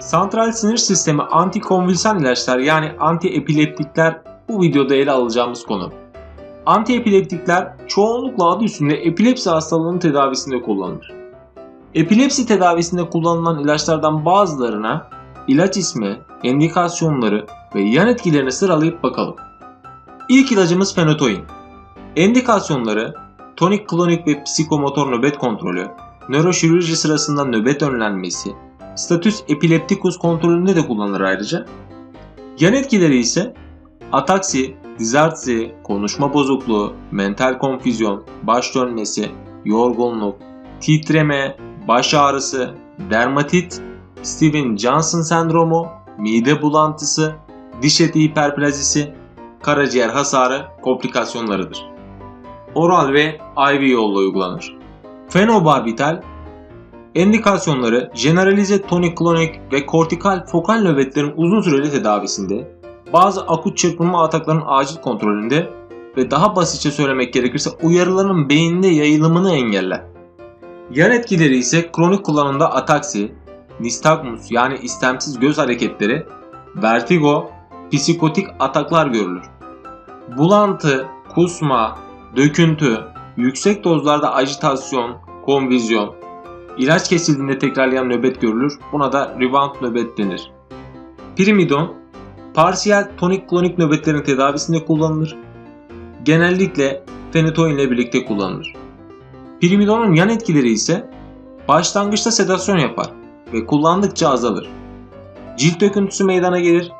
Santral sinir sistemi antikonvülsan ilaçlar yani antiepileptikler bu videoda ele alacağımız konu. Antiepileptikler çoğunlukla adı üstünde epilepsi hastalığının tedavisinde kullanılır. Epilepsi tedavisinde kullanılan ilaçlardan bazılarına ilaç ismi, endikasyonları ve yan etkilerini sıralayıp bakalım. İlk ilacımız fenotoin. Endikasyonları tonik klonik ve psikomotor nöbet kontrolü, nöroşirurji sırasında nöbet önlenmesi, statüs epileptikus kontrolünde de kullanılır ayrıca. Yan etkileri ise ataksi, dizartri, konuşma bozukluğu, mental konfüzyon, baş dönmesi, yorgunluk, titreme, baş ağrısı, dermatit, Steven-Johnson sendromu, mide bulantısı, diş eti hiperplazisi, karaciğer hasarı komplikasyonlarıdır. Oral ve IV yolla uygulanır. Fenobarbital Endikasyonları generalize tonik klonik ve kortikal fokal nöbetlerin uzun süreli tedavisinde, bazı akut çırpınma ataklarının acil kontrolünde ve daha basitçe söylemek gerekirse uyarıların beyinde yayılımını engeller. Yan etkileri ise kronik kullanımda ataksi, nistagmus yani istemsiz göz hareketleri, vertigo, psikotik ataklar görülür. Bulantı, kusma, döküntü, yüksek dozlarda ajitasyon, konvizyon, ilaç kesildiğinde tekrarlayan nöbet görülür. Buna da rebound nöbet denir. Pirimidon, parsiyel tonik klonik nöbetlerin tedavisinde kullanılır. Genellikle fenitoin ile birlikte kullanılır. Pirimidonun yan etkileri ise başlangıçta sedasyon yapar ve kullandıkça azalır. Cilt döküntüsü meydana gelir,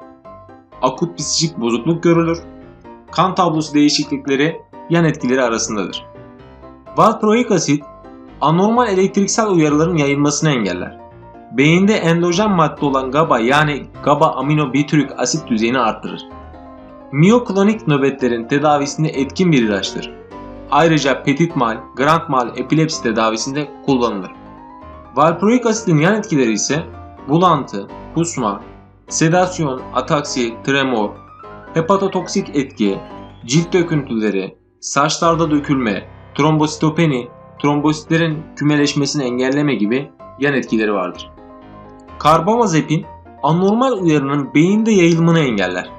akut psikik bozukluk görülür, kan tablosu değişiklikleri yan etkileri arasındadır. Valproik asit anormal elektriksel uyarıların yayılmasını engeller. Beyinde endojen madde olan GABA yani GABA aminobitürik asit düzeyini arttırır. Miyoklonik nöbetlerin tedavisinde etkin bir ilaçtır. Ayrıca petit mal, grand mal epilepsi tedavisinde kullanılır. Valproik asitin yan etkileri ise bulantı, kusma, sedasyon, ataksi, tremor, hepatotoksik etki, cilt döküntüleri, saçlarda dökülme, trombositopeni, trombositlerin kümeleşmesini engelleme gibi yan etkileri vardır. Karbamazepin anormal uyarının beyinde yayılımını engeller.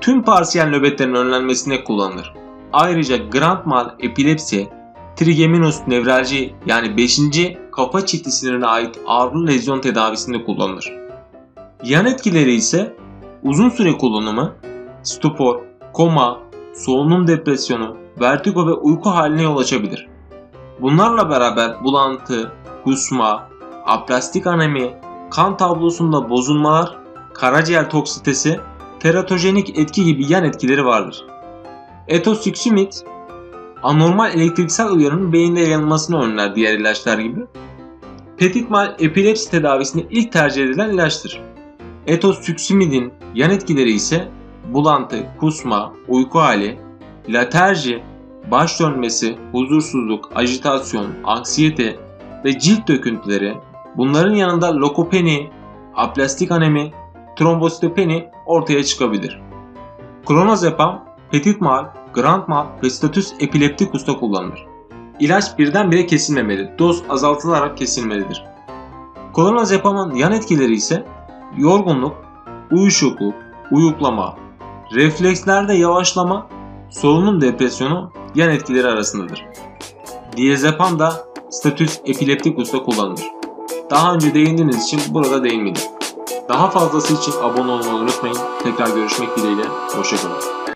Tüm parsiyel nöbetlerin önlenmesine kullanılır. Ayrıca grand mal epilepsi, trigeminus nevralji yani 5. kafa çifti sinirine ait ağrılı lezyon tedavisinde kullanılır. Yan etkileri ise uzun süre kullanımı, stupor, koma, solunum depresyonu, vertigo ve uyku haline yol açabilir. Bunlarla beraber bulantı, kusma, aplastik anemi, kan tablosunda bozulmalar, karaciğer toksitesi, teratojenik etki gibi yan etkileri vardır. Etosüksimit, anormal elektriksel uyarının beyinde yayılmasını önler diğer ilaçlar gibi. Petit mal epilepsi tedavisinde ilk tercih edilen ilaçtır. Etosüksimidin yan etkileri ise bulantı, kusma, uyku hali, laterji, baş dönmesi, huzursuzluk, ajitasyon, anksiyete ve cilt döküntüleri, bunların yanında lokopeni, aplastik anemi, trombositopeni ortaya çıkabilir. Klonazepam, petit mal, grand mal ve status epileptikus'ta kullanılır. İlaç birdenbire kesilmemeli, doz azaltılarak kesilmelidir. Klonazepamın yan etkileri ise yorgunluk, uyuşukluk, uyuklama, reflekslerde yavaşlama, solunum depresyonu yan etkileri arasındadır. Diazepam da statüs epileptikus'ta kullanılır. Daha önce değindiğiniz için burada değinmedim. Daha fazlası için abone olmayı unutmayın. Tekrar görüşmek dileğiyle. Hoşçakalın.